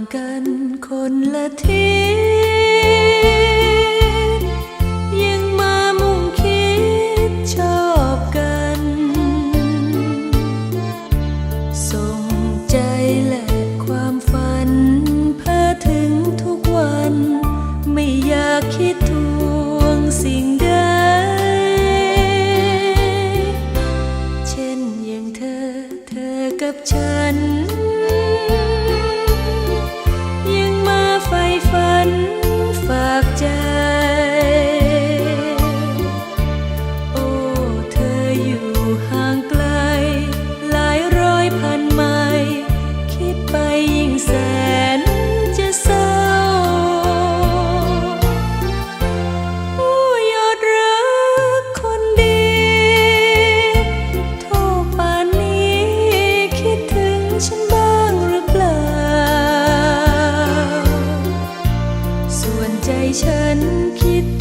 างกันคนละทิศยังมามุ่งคิดชอบกัน ส่งใจและความฝันเพ้อถึงทุกวัน ไม่อยากคิดทวงสิ่งใด เช่นอย่างเธอเธอกับฉัน ฉันคิด